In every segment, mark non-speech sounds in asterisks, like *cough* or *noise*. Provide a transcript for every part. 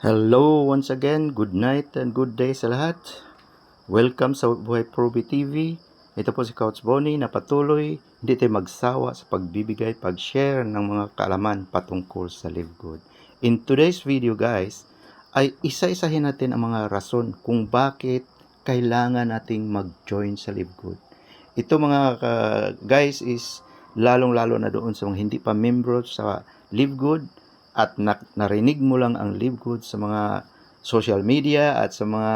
Hello once again, good night and good day sa lahat. Welcome sa Buhay Proby TV. Ito po si Coach Bonnie na patuloy hindi tayo magsawa sa pagbibigay, pag-share ng mga kaalaman patungkol sa Live Good. In today's video guys, ay isa-isahin natin ang mga rason kung bakit kailangan nating mag-join sa Live Good. Ito mga ka- guys is lalong-lalo na doon sa mga hindi pa membro sa Live Good at na- narinig mo lang ang Live Good sa mga social media at sa mga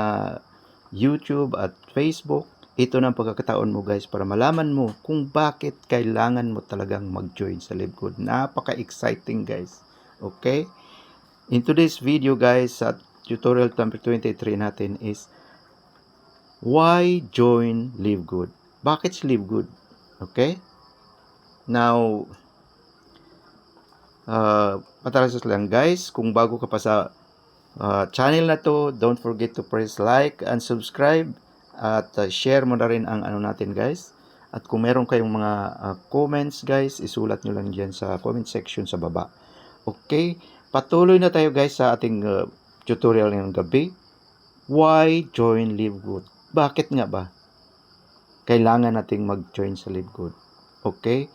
YouTube at Facebook, ito na ang pagkakataon mo guys para malaman mo kung bakit kailangan mo talagang mag-join sa Live Good. Napaka-exciting guys. Okay? In today's video guys, sa tutorial number 23 natin is why join Live Good? Bakit si Live Good? Okay? Now, uh, patarasos lang guys, kung bago ka pa sa uh, channel na to, don't forget to press like and subscribe at uh, share mo na rin ang ano natin guys. At kung meron kayong mga uh, comments guys, isulat nyo lang dyan sa comment section sa baba. Okay, patuloy na tayo guys sa ating uh, tutorial ngayong gabi. Why join Live Good? Bakit nga ba? Kailangan nating mag-join sa Live Good. Okay?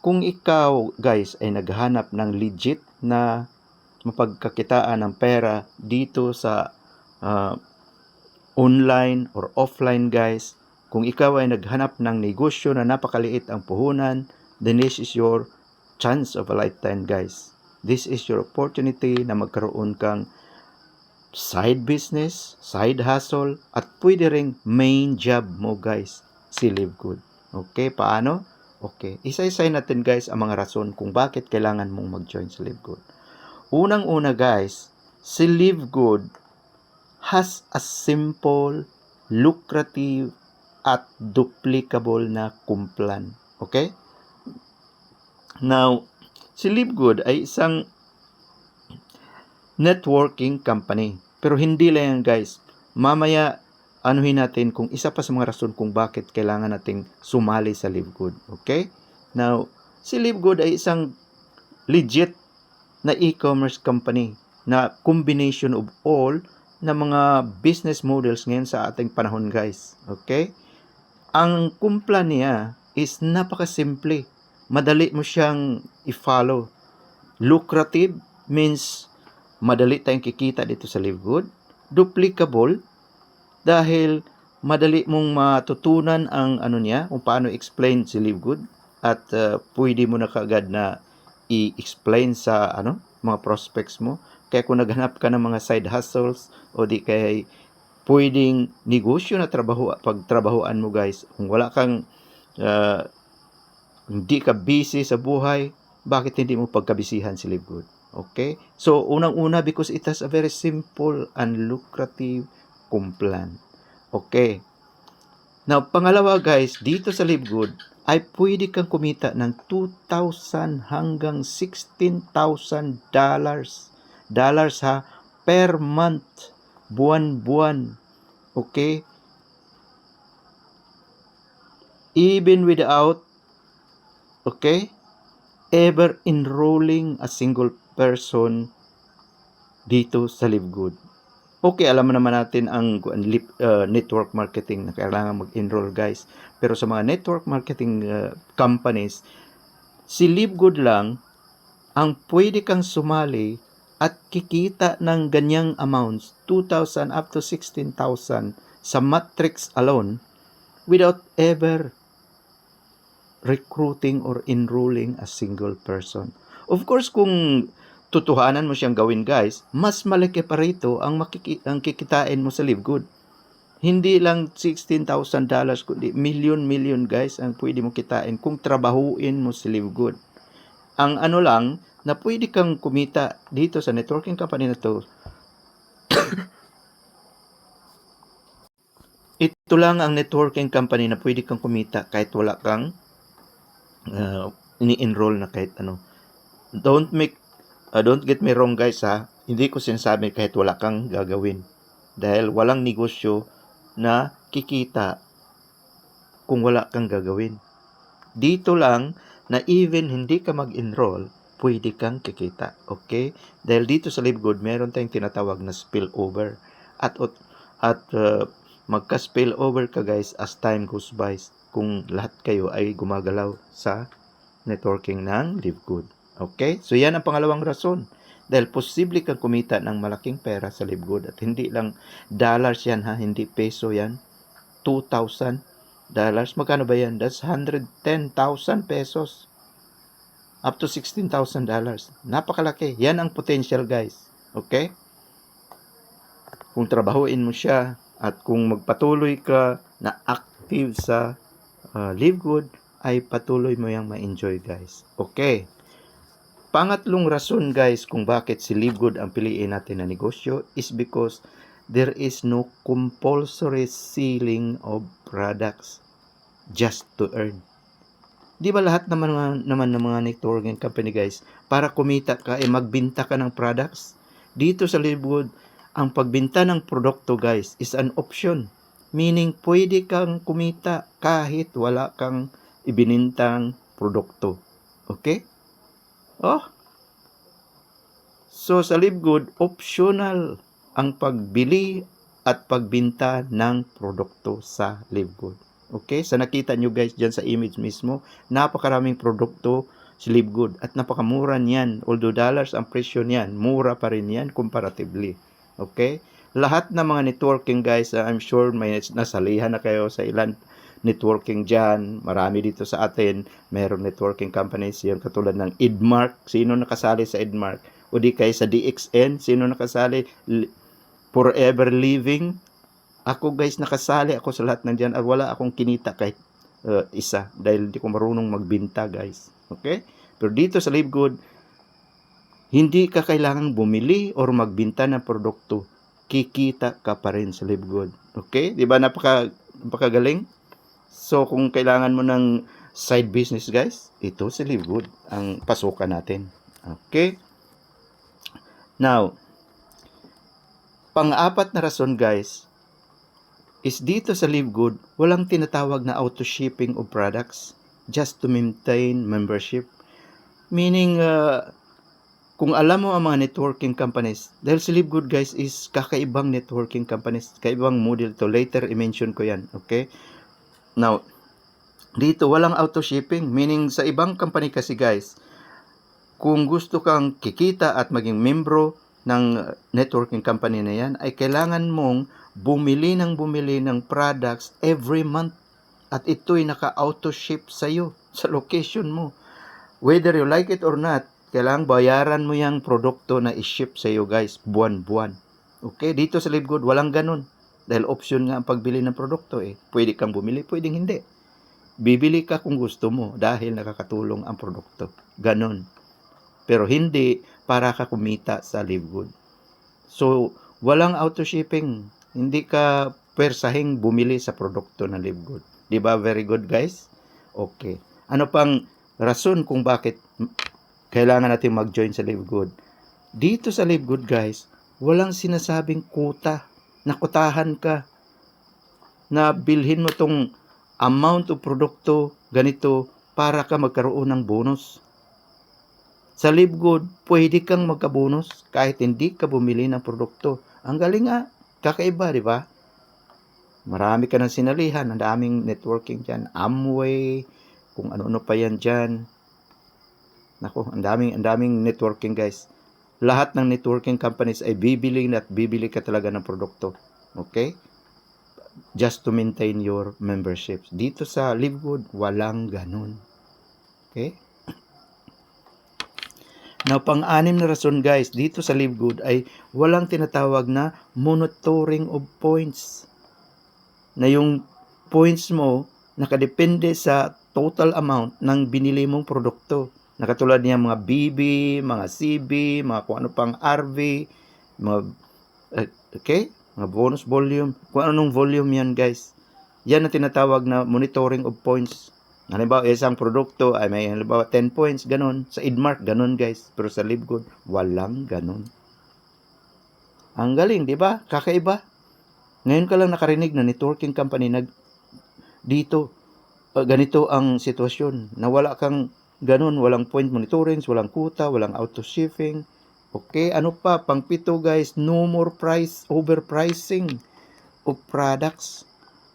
Kung ikaw guys ay naghanap ng legit na mapagkakitaan ng pera dito sa uh, online or offline guys, kung ikaw ay naghanap ng negosyo na napakaliit ang puhunan, then this is your chance of a lifetime guys. This is your opportunity na magkaroon kang side business, side hustle, at pwede ring main job mo guys, si Live Good. Okay, paano? Okay, isa-isay natin guys ang mga rason kung bakit kailangan mong mag-join sa Live Good. Unang-una guys, si Live Good has a simple, lucrative, at duplicable na kumplan. Okay? Now, si Live Good ay isang networking company. Pero hindi lang yan guys. Mamaya, anuhin natin kung isa pa sa mga rason kung bakit kailangan nating sumali sa Live Good. Okay? Now, si Live Good ay isang legit na e-commerce company na combination of all na mga business models ngayon sa ating panahon guys. Okay? Ang kumpla niya is napakasimple. Madali mo siyang i-follow. Lucrative means madali tayong kikita dito sa Live Good. Duplicable dahil madali mong matutunan ang ano niya, kung paano explain si Live Good at uh, pwede mo na kaagad na i-explain sa ano mga prospects mo. Kaya kung naghanap ka ng mga side hustles o di kay pwedeng negosyo na trabaho pagtrabahoan mo guys, kung wala kang uh, hindi ka busy sa buhay, bakit hindi mo pagkabisihan si Live Good? Okay? So, unang-una, because it has a very simple and lucrative kumplan. Okay. Now, pangalawa guys, dito sa Live ay pwede kang kumita ng 2,000 hanggang 16,000 dollars. Dollars ha, per month, buwan-buwan. Okay? Even without, okay, ever enrolling a single person dito sa Live Good. Okay, alam naman natin ang uh, network marketing na kailangan mag-enroll guys. Pero sa mga network marketing uh, companies, si Live Good lang ang pwede kang sumali at kikita ng ganyang amounts, 2,000 up to 16,000 sa matrix alone without ever recruiting or enrolling a single person. Of course, kung tutuhanan mo siyang gawin guys, mas malaki pa rito ang, makiki- ang kikitain mo sa Live Good. Hindi lang $16,000 dollars, kundi million-million guys ang pwede mo kitain kung trabahuin mo si Live Good. Ang ano lang, na pwede kang kumita dito sa networking company na to, *coughs* ito lang ang networking company na pwede kang kumita kahit wala kang uh, ni-enroll na kahit ano. Don't make uh, don't get me wrong guys ha, hindi ko sinasabi kahit wala kang gagawin. Dahil walang negosyo na kikita kung wala kang gagawin. Dito lang na even hindi ka mag-enroll, pwede kang kikita. Okay? Dahil dito sa Live Good, meron tayong tinatawag na spillover. At, at, uh, magka-spillover ka guys as time goes by kung lahat kayo ay gumagalaw sa networking ng Live Good. Okay? So yan ang pangalawang rason. Dahil posible kang kumita ng malaking pera sa Live Good at hindi lang dollars yan ha, hindi peso yan. 2,000 dollars. Magkano ba yan? That's 110,000 pesos. Up to 16,000 dollars. Napakalaki. Yan ang potential guys. Okay? Kung trabahuin mo siya at kung magpatuloy ka na active sa uh, Live Good, ay patuloy mo yung ma-enjoy guys. Okay? Pangatlong rason guys kung bakit si Live Good ang piliin natin na negosyo is because there is no compulsory selling of products just to earn. Di ba lahat naman, naman ng mga networking company guys, para kumita ka, eh magbinta ka ng products? Dito sa Live Good, ang pagbinta ng produkto guys is an option. Meaning, pwede kang kumita kahit wala kang ibinintang produkto. Okay? Oh. So sa Live optional ang pagbili at pagbinta ng produkto sa Live. Okay? Sa nakita nyo guys dyan sa image mismo, napakaraming produkto sa Live at napakamura niyan. Although dollars ang presyo niyan, mura pa rin yan comparatively. Okay? Lahat ng mga networking guys, uh, I'm sure may nasalihan na kayo sa ilan networking dyan. Marami dito sa atin. Meron networking companies yan katulad ng Edmark. Sino nakasali sa Edmark? O di kay sa DXN. Sino nakasali? Forever Living. Ako guys, nakasali ako sa lahat ng. At wala akong kinita kahit uh, isa. Dahil hindi ko marunong magbinta guys. Okay? Pero dito sa Live Good, hindi ka kailangang bumili or magbinta ng produkto. Kikita ka pa rin sa Live Good. Okay? Di ba napaka, napakagaling? So, kung kailangan mo ng side business, guys, ito si Live Good ang pasukan natin. Okay? Now, pang-apat na rason, guys, is dito sa Live Good, walang tinatawag na auto-shipping of products just to maintain membership. Meaning, uh, kung alam mo ang mga networking companies, dahil si Live Good, guys, is kakaibang networking companies, kakaibang model to. Later, i-mention ko yan. Okay? Now, dito walang auto shipping, meaning sa ibang company kasi guys, kung gusto kang kikita at maging membro ng networking company na yan, ay kailangan mong bumili ng bumili ng products every month at ito'y naka-auto ship sa iyo, *laughs* sa location mo. Whether you like it or not, kailangan bayaran mo yung produkto na i-ship sa iyo guys, buwan-buwan. Okay, dito sa Live Good, walang ganun. Dahil option nga ang pagbili ng produkto eh. Pwede kang bumili, pwedeng hindi. Bibili ka kung gusto mo dahil nakakatulong ang produkto. Ganon. Pero hindi para ka kumita sa Live Good. So, walang auto shipping. Hindi ka persahing bumili sa produkto ng Live Good. Di ba? Very good, guys? Okay. Ano pang rason kung bakit kailangan natin mag-join sa Live Good? Dito sa Live Good, guys, walang sinasabing kuta nakutahan ka na bilhin mo tong amount of produkto ganito para ka magkaroon ng bonus. Sa Live pwede kang magkabonus kahit hindi ka bumili ng produkto. Ang galing nga, kakaiba, di ba? Marami ka ng sinalihan, ang daming networking dyan. Amway, kung ano-ano pa yan dyan. Nako, ang daming, ang daming networking guys lahat ng networking companies ay bibili at bibili ka talaga ng produkto. Okay? Just to maintain your memberships. Dito sa Livegood, walang ganun. Okay? *clears throat* Now, pang-anim na rason guys, dito sa Livegood ay walang tinatawag na monitoring of points. Na yung points mo nakadepende sa total amount ng binili mong produkto. Nakatulad niya mga BB, mga CB, mga kung ano pang RV, mga, uh, okay, mga bonus volume, kung anong volume yan guys. Yan ang tinatawag na monitoring of points. Halimbawa, isang produkto ay may halimbawa 10 points, ganun. Sa Idmark, ganun guys. Pero sa Livegood, walang ganun. Ang galing, di ba? Kakaiba. Ngayon ka lang nakarinig na networking company nag dito uh, ganito ang sitwasyon na wala kang Ganun, walang point monitoring, walang kuta, walang auto shipping. Okay, ano pa? Pang pito guys, no more price overpricing of products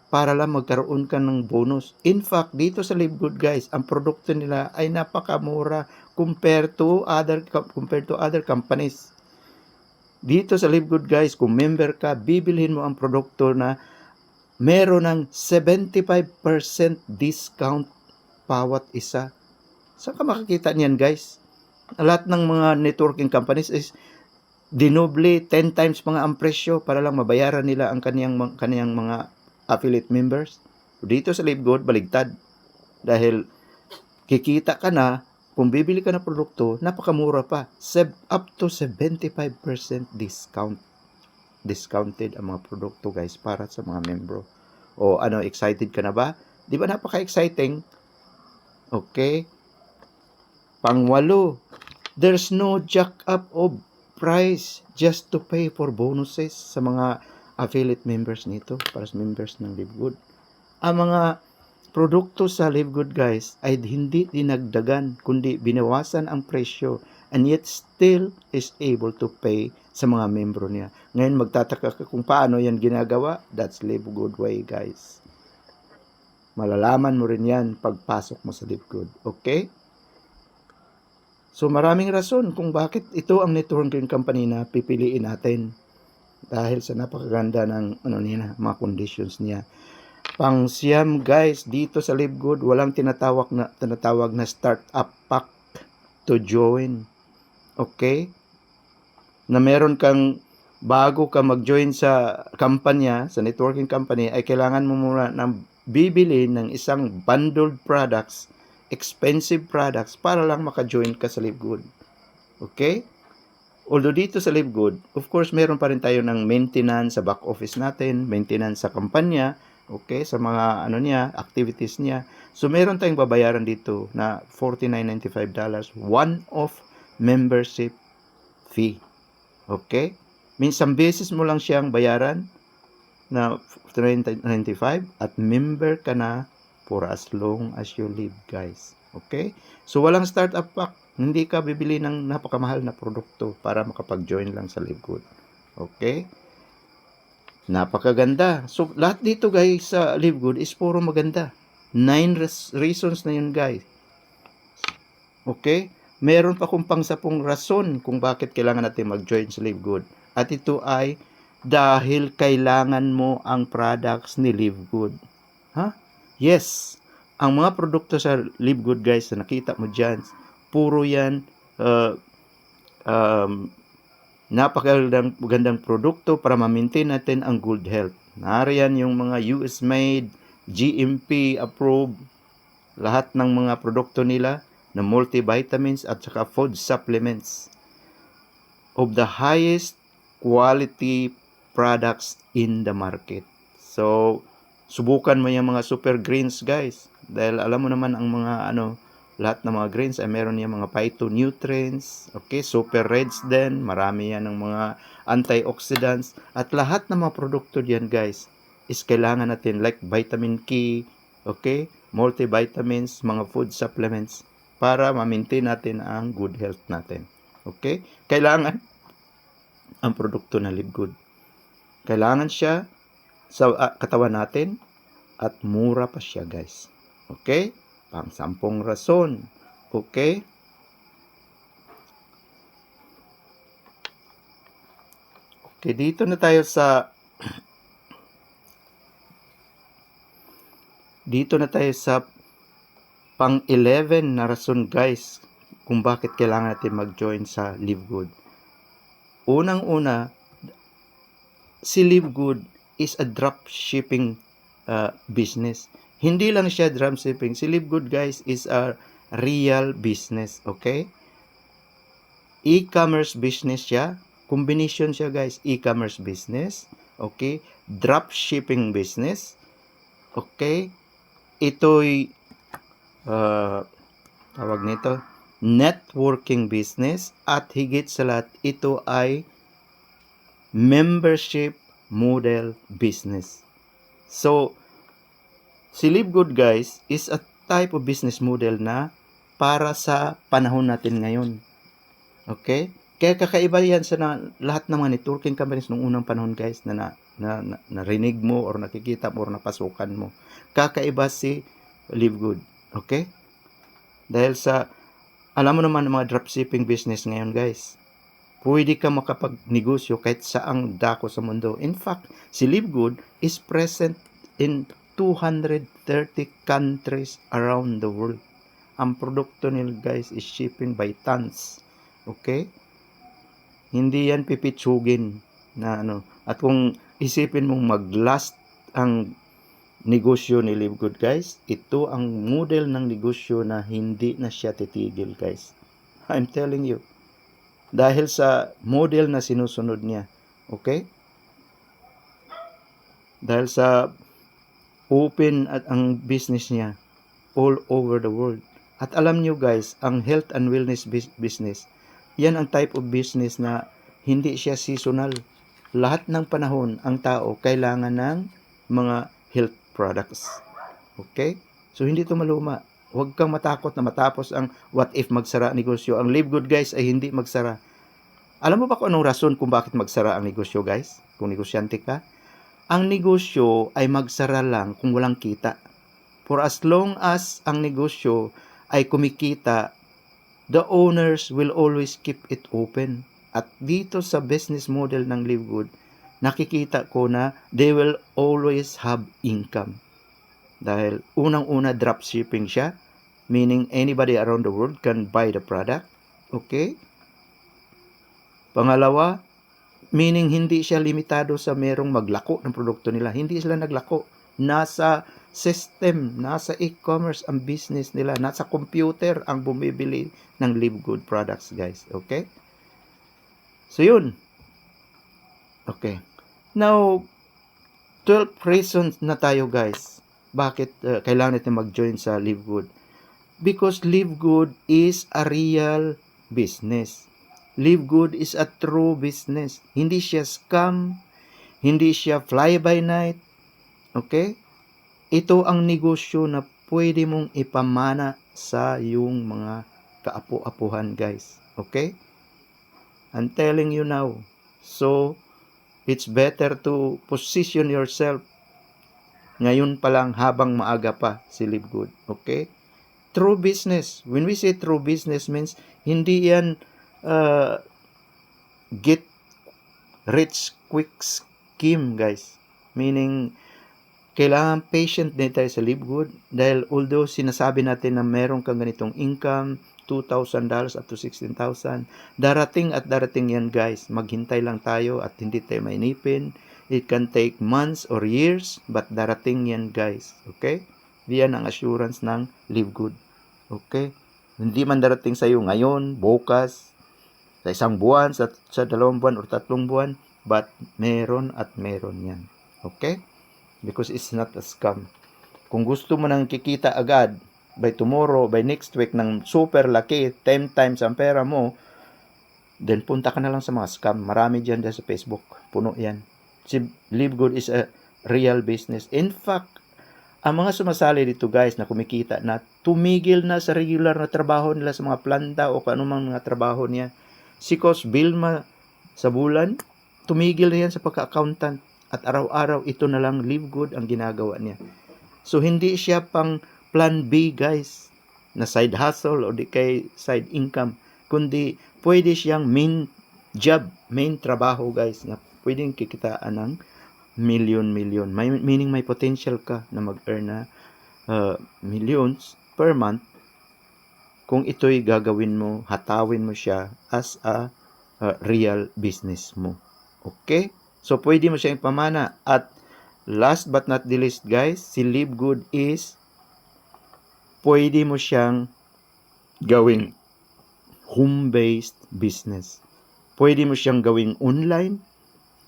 para lang magkaroon ka ng bonus. In fact, dito sa Live Good guys, ang produkto nila ay napakamura compared to other compared to other companies. Dito sa Live Good guys, kung member ka, bibilhin mo ang produkto na meron ng 75% discount bawat isa. Saan ka makakita niyan guys? Lahat ng mga networking companies is dinoble 10 times mga ang presyo para lang mabayaran nila ang kaniyang kaniyang mga affiliate members. Dito sa LiveGood baligtad dahil kikita ka na kung bibili ka ng produkto, napakamura pa. Seb, up to 75% discount. Discounted ang mga produkto guys para sa mga membro. O ano, excited ka na ba? Di ba napaka-exciting? Okay. Pangwalo, there's no jack up of price just to pay for bonuses sa mga affiliate members nito para sa members ng LiveGood. Ang mga produkto sa LiveGood guys ay hindi dinagdagan kundi binawasan ang presyo and yet still is able to pay sa mga membro niya. Ngayon magtataka ka kung paano yan ginagawa. That's LiveGood way guys. Malalaman mo rin yan pagpasok mo sa LiveGood. Okay? So maraming rason kung bakit ito ang networking company na pipiliin natin dahil sa napakaganda ng ano niya, mga conditions niya. Pang siyam guys, dito sa LiveGood, walang tinatawag na tinatawag na startup pack to join. Okay? Na meron kang bago ka mag-join sa kampanya, sa networking company, ay kailangan mo muna ng bibili ng isang bundled products, expensive products, para lang maka-join ka sa LiveGood. Okay? Although dito sa LiveGood, of course, meron pa rin tayo ng maintenance sa back office natin, maintenance sa kampanya, okay, sa mga ano niya, activities niya. So meron tayong babayaran dito na $49.95 one-off membership fee. Okay? Minsan beses mo lang siyang bayaran na $49.95 at member ka na for as long as you live, guys. Okay? So walang startup pack. Hindi ka bibili ng napakamahal na produkto para makapag-join lang sa LiveGood. Okay? Napakaganda. So, lahat dito guys sa LiveGood is puro maganda. Nine reasons na yun guys. Okay? Meron pa kung pang sapong rason kung bakit kailangan natin mag-join sa LiveGood. At ito ay dahil kailangan mo ang products ni LiveGood. Ha? Yes. Ang mga produkto sa LiveGood guys na nakita mo dyan, puro yan uh, um, napakagandang produkto para ma-maintain natin ang good health. Nariyan yung mga US made, GMP approved, lahat ng mga produkto nila na multivitamins at saka food supplements of the highest quality products in the market. So, subukan mo yung mga super greens guys. Dahil alam mo naman ang mga ano, lahat ng mga greens ay meron yung mga phytonutrients, okay, super reds din, marami yan ng mga antioxidants, at lahat ng mga produkto diyan guys, is kailangan natin like vitamin K, okay, multivitamins, mga food supplements, para ma-maintain natin ang good health natin. Okay? Kailangan ang produkto na Live Good. Kailangan siya sa ah, katawan natin at mura pa siya guys. Okay? Pang sampung rason. Okay? Okay, dito na tayo sa *clears throat* dito na tayo sa pang 11 na rason guys kung bakit kailangan natin mag-join sa Live Good. Unang-una, si Live Good is a drop shipping uh, business. Hindi lang siya drum shipping. Si Live Good guys is a real business, okay? E-commerce business siya. Combination siya guys. E-commerce business, okay? Drop shipping business, okay? Ito'y uh, tawag nito networking business at higit sa lahat ito ay membership model business. So, si Live Good guys is a type of business model na para sa panahon natin ngayon. Okay? Kaya kakaiba yan sa na, lahat ng mga networking companies nung unang panahon guys na, na, na, na narinig mo or nakikita mo or napasukan mo. Kakaiba si Live Good. Okay? Dahil sa, alam mo naman ng mga dropshipping business ngayon guys. Pwede ka makapagnegosyo kahit saang dako sa mundo. In fact, si Live Good is present in 230 countries around the world. Ang produkto nila guys is shipping by tons. Okay? Hindi yan pipitsugin na ano. At kung isipin mong mag-last ang negosyo ni Live Good guys, ito ang model ng negosyo na hindi na siya titigil guys. I'm telling you. Dahil sa model na sinusunod niya. Okay? Dahil sa open at ang business niya all over the world. At alam nyo guys, ang health and wellness bus- business, yan ang type of business na hindi siya seasonal. Lahat ng panahon, ang tao kailangan ng mga health products. Okay? So, hindi ito maluma. Huwag kang matakot na matapos ang what if magsara negosyo. Ang live good guys ay hindi magsara. Alam mo ba kung anong rason kung bakit magsara ang negosyo guys? Kung negosyante ka? Ang negosyo ay magsara lang kung walang kita. For as long as ang negosyo ay kumikita, the owners will always keep it open. At dito sa business model ng Live Good, nakikita ko na they will always have income. Dahil unang-una dropshipping siya, meaning anybody around the world can buy the product. Okay? Pangalawa, meaning hindi siya limitado sa merong maglako ng produkto nila. Hindi sila naglako. Nasa system, nasa e-commerce ang business nila. Nasa computer ang bumibili ng Live Good products, guys. Okay? So, yun. Okay. Now, 12 reasons na tayo, guys. Bakit uh, kailangan natin mag-join sa Live Good? Because Live Good is a real business. Live Good is a true business. Hindi siya scam. Hindi siya fly by night. Okay? Ito ang negosyo na pwede mong ipamana sa yung mga kaapu-apuhan, guys. Okay? I'm telling you now. So, it's better to position yourself ngayon pa lang habang maaga pa si Live Good. Okay? True business. When we say true business means hindi yan uh, get rich quick scheme, guys. Meaning, kailangan patient din tayo sa Live Good dahil although sinasabi natin na meron kang ganitong income, $2,000 up to 16,000, darating at darating yan guys. Maghintay lang tayo at hindi tayo mainipin. It can take months or years, but darating yan guys. Okay? Diyan ang assurance ng Live Good. Okay? Hindi man darating sa iyo ngayon, bukas, sa isang buwan, sa, sa dalawang buwan or tatlong buwan, but meron at meron yan. Okay? Because it's not a scam. Kung gusto mo nang kikita agad, by tomorrow, by next week, ng super laki, 10 times ang pera mo, then punta ka na lang sa mga scam. Marami dyan dyan sa Facebook. Puno yan. Si Live Good is a real business. In fact, ang mga sumasali dito guys na kumikita na tumigil na sa regular na trabaho nila sa mga planta o kung anumang mga trabaho niya. Si Coach Vilma sa bulan, tumigil na yan sa pagka-accountant at araw-araw ito na lang live good ang ginagawa niya. So hindi siya pang plan B guys na side hustle o di kay side income kundi pwede siyang main job, main trabaho guys na pwedeng kikitaan ng million-million. May, meaning may potential ka na mag-earn na uh, millions per month kung ito'y gagawin mo, hatawin mo siya as a uh, real business mo. Okay? So, pwede mo siya ipamana. At last but not the least, guys, si Live Good is pwede mo siyang gawing home-based business. Pwede mo siyang gawing online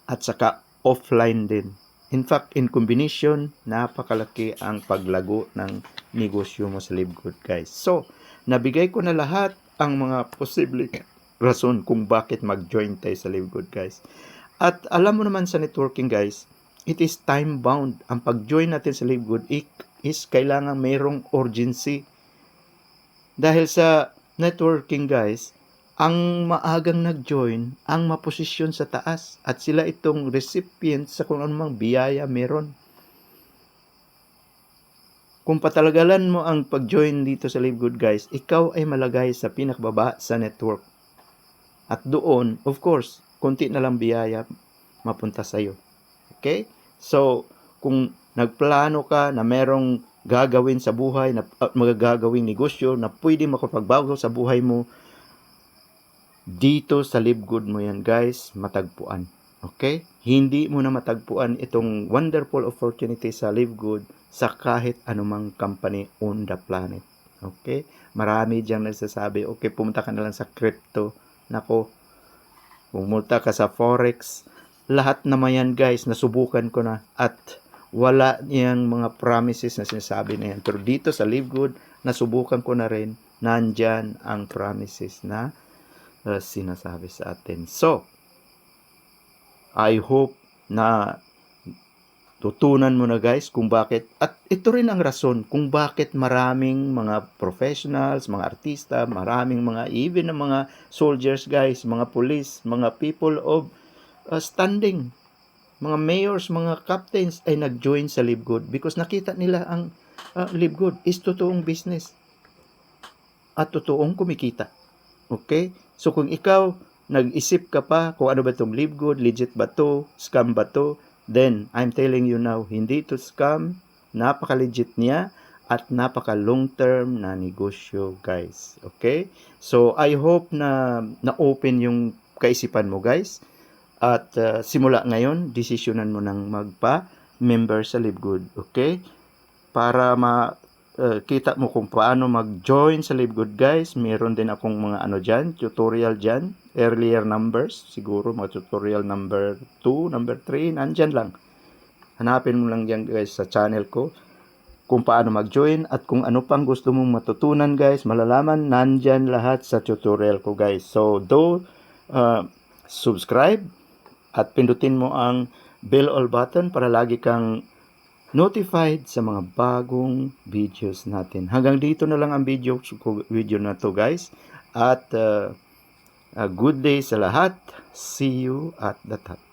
at saka offline din. In fact, in combination, napakalaki ang paglago ng negosyo mo sa Live Good, guys. So, nabigay ko na lahat ang mga posible rason kung bakit mag-join tayo sa Live Good, guys. At alam mo naman sa networking, guys, it is time-bound. Ang pag-join natin sa Live Good is kailangan mayroong urgency. Dahil sa networking guys, ang maagang nag-join, ang maposisyon sa taas at sila itong recipient sa kung anumang biyaya meron. Kung patalagalan mo ang pag-join dito sa Live Good guys, ikaw ay malagay sa pinakbaba sa network. At doon, of course, konti na lang biyaya mapunta sa iyo. Okay? So, kung nagplano ka na merong gagawin sa buhay, na uh, magagagawing negosyo na pwede makapagbago sa buhay mo, dito sa Live Good mo yan guys, matagpuan. Okay? Hindi mo na matagpuan itong wonderful opportunity sa Live Good sa kahit anumang company on the planet. Okay? Marami diyang nagsasabi, okay, pumunta ka na lang sa crypto. Nako, pumunta ka sa forex. Lahat naman yan guys, nasubukan ko na at wala niyang mga promises na sinasabi na yan. Pero dito sa Live Good, nasubukan ko na rin, nandyan ang promises na uh, sinasabi sa atin. So, I hope na tutunan mo na guys kung bakit at ito rin ang rason kung bakit maraming mga professionals, mga artista, maraming mga even ng mga soldiers guys, mga police, mga people of uh, standing, mga mayors, mga captains ay nag-join sa Live Good because nakita nila ang uh, Live Good is totoong business at totoong kumikita. Okay? So kung ikaw nag-isip ka pa kung ano ba itong Live Good, legit ba to, scam ba to, then I'm telling you now, hindi to scam, napaka-legit niya at napaka long term na negosyo guys. Okay? So I hope na na-open yung kaisipan mo guys. At uh, simula ngayon, desisyonan mo nang magpa-member sa Live Good. Okay? Para ma uh, kita mo kung paano mag-join sa Live Good guys. Meron din akong mga ano dyan, tutorial dyan. Earlier numbers, siguro mga tutorial number 2, number 3, nandyan lang. Hanapin mo lang yan guys sa channel ko kung paano mag-join at kung ano pang gusto mong matutunan guys, malalaman nandyan lahat sa tutorial ko guys. So, do uh, subscribe at pindutin mo ang bell all button para lagi kang notified sa mga bagong videos natin. Hanggang dito na lang ang video, video na to guys. At uh, a good day sa lahat. See you at the top.